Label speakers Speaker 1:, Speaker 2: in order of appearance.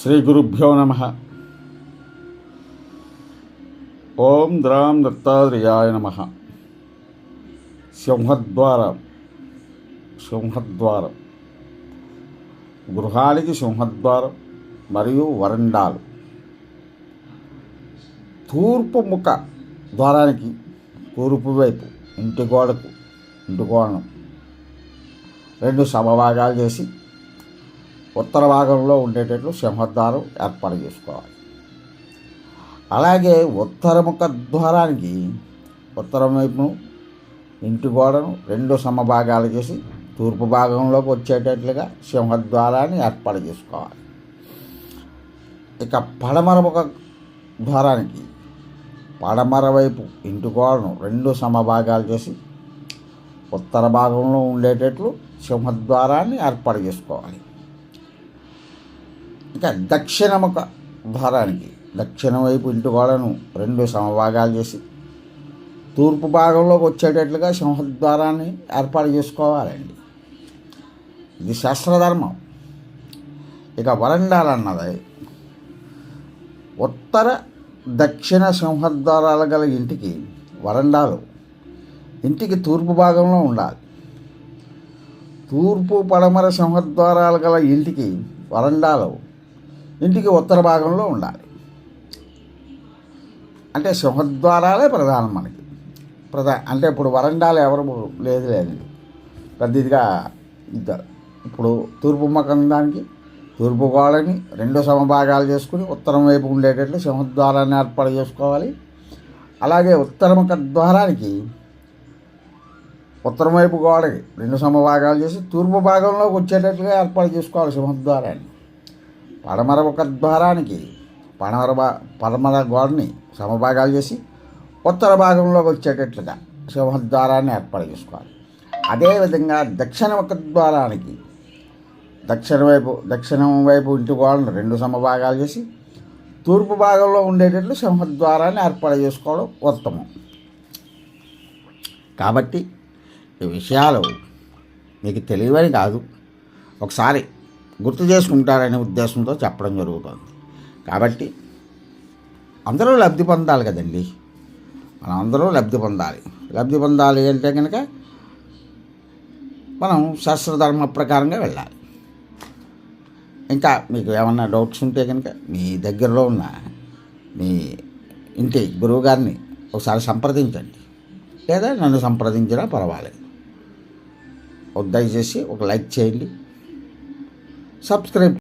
Speaker 1: శ్రీ గురుభ్యో నమ. ఓం ద్రాం దత్తాత్రేయాయ నమ. సింహద్వారం సింహద్వారం. గృహానికి సింహద్వారం మరియు వరండాలు. తూర్పు ముఖ ద్వారానికి తూర్పు వైపు ఇంటి గోడకు ఇంటి గోడను రెండు సమభాగాలు చేసి ఉత్తర భాగంలో ఉండేటట్లు సింహద్వారం ఏర్పాటు చేసుకోవాలి. అలాగే ఉత్తరముఖ ద్వారానికి ఉత్తరం వైపును ఇంటి గోడను రెండు సమభాగాలు చేసి తూర్పు భాగంలోకి వచ్చేటట్లుగా సింహద్వారాన్ని ఏర్పాటు చేసుకోవాలి. ఇక పడమర ముఖ ద్వారానికి పడమర వైపు ఇంటి గోడను రెండు సమభాగాలు చేసి ఉత్తర భాగంలో ఉండేటట్లు సింహద్వారాన్ని ఏర్పాటు చేసుకోవాలి. ఇక దక్షిణముఖ ద్వారానికి దక్షిణ వైపు ఇంటి గోడను రెండు సమభాగాలు చేసి తూర్పు భాగంలోకి వచ్చేటట్లుగా సింహద్వారాన్ని ఏర్పాటు చేసుకోవాలండి. ఇది శాస్త్రధర్మం. ఇక వరండాలు అన్నది ఉత్తర దక్షిణ సింహద్వారాలు గల ఇంటికి వరండాలు ఇంటికి తూర్పు భాగంలో ఉండాలి. తూర్పు పడమర సింహద్వారాలు గల ఇంటికి వరండాలు ఇంటికి ఉత్తర భాగంలో ఉండాలి. అంటే సింహద్వారాలే ప్రధానం మనకి. ప్రధా అంటే ఇప్పుడు వరండాలు ఎవరు లేదు లేదండి. పెద్ద ఇదిగా ఇద్దరు. ఇప్పుడు తూర్పు ముఖం దానికి తూర్పు గోడని రెండు సమభాగాలు చేసుకుని ఉత్తరం వైపు ఉండేటట్లు సింహద్వారాన్ని ఏర్పాటు చేసుకోవాలి. అలాగే ఉత్తర ముఖ ద్వారానికి ఉత్తరం వైపు గోడకి రెండు సమభాగాలు చేసి తూర్పు భాగంలోకి వచ్చేటట్లుగా ఏర్పాటు చేసుకోవాలి సింహద్వారాన్ని పడమర ఒక ద్వారానికి పడమర పడమర గోడని సమభాగాలు చేసి ఉత్తర భాగంలోకి వచ్చేటట్లుగా సింహద్వారాన్ని ఏర్పాటు చేసుకోవాలి. అదేవిధంగా దక్షిణ ఒక ద్వారానికి దక్షిణ వైపు దక్షిణం వైపు ఇంటి గోడను రెండు సమభాగాలు చేసి తూర్పు భాగంలో ఉండేటట్లు సింహద్వారాన్ని ఏర్పాటు చేసుకోవడం ఉత్తమం. కాబట్టి ఈ విషయాలు మీకు తెలియవని కాదు. ఒకసారి గుర్తు చేసుకుంటారనే ఉద్దేశంతో చెప్పడం జరుగుతుంది. కాబట్టి అందరూ లబ్ధి పొందాలి కదండి. మనం అందరూ లబ్ధి పొందాలి. లబ్ధి పొందాలి అంటే కనుక మనం శాస్త్రధర్మ ప్రకారంగా వెళ్ళాలి. ఇంకా మీకు ఏమన్నా డౌట్స్ ఉంటే కనుక మీ దగ్గరలో ఉన్న మీ ఇంటి గురువుగారిని ఒకసారి సంప్రదించండి. లేదా నన్ను సంప్రదించినా పర్వాలేదు. దయచేసి ఒక లైక్ చేయండి. सब्सक्राइब